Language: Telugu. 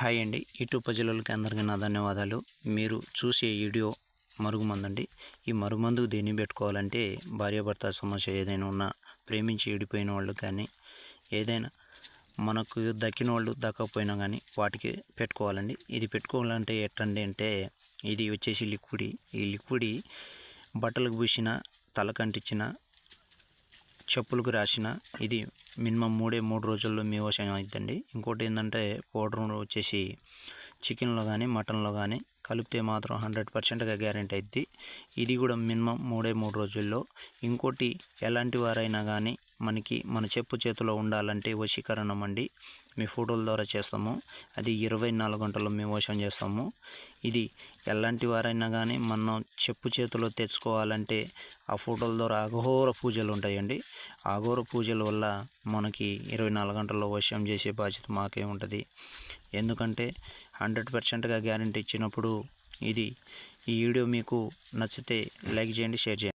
హాయ్ అండి. యూట్యూబ్ ప్రజలకి అందరికీ నా ధన్యవాదాలు. మీరు చూసే వీడియో మరుగుమందండి ఈ మరుగుమందు దేన్ని పెట్టుకోవాలంటే భార్యాభర్త సమస్య ఏదైనా ఉన్నా ప్రేమించి విడిపోయిన వాళ్ళు కానీ ఏదైనా మనకు దక్కిన వాళ్ళు దక్కకపోయినా కానీ వాటికి పెట్టుకోవాలండి. ఇది పెట్టుకోవాలంటే ఎట్టండి అంటే ఇది వచ్చేసి లిక్విడ్. ఈ లిక్విడ్ బట్టలకు పూసిన తలకంటించిన చెప్పులకు రాసిన ఇది మినిమం మూడే మూడు రోజుల్లో మీ వశం అవుతుందండి ఇంకోటి ఏంటంటే పౌడర్ వచ్చేసి చికెన్లో కానీ మటన్లో కానీ కలిపితే మాత్రం హండ్రెడ్ పర్సెంట్గా గ్యారెంటీ అవుద్ది ఇది కూడా మినిమం మూడే మూడు రోజుల్లో. ఇంకోటి ఎలాంటి వారైనా కానీ మనకి మన చెప్పు చేతిలో ఉండాలంటే వశీకరణం అండి. మీ ఫోటోల ద్వారా చేస్తాము. అది ఇరవై నాలుగు గంటల్లో మేము వశం చేస్తాము. ఇది ఎలాంటి వారైనా కానీ మనం చెప్పు చేతిలో తెచ్చుకోవాలంటే ఆ ఫోటోల ద్వారా అఘోర పూజలు ఉంటాయండి. అఘోర పూజల వల్ల మనకి ఇరవై నాలుగు గంటల్లో వశ్యం చేసే బాధ్యత మాకే ఉంటుంది. ఎందుకంటే హండ్రెడ్ పర్సెంట్గా గ్యారంటీ ఇచ్చినప్పుడు ఇది ఈ వీడియో మీకు నచ్చితే లైక్ చేయండి షేర్ చేయండి.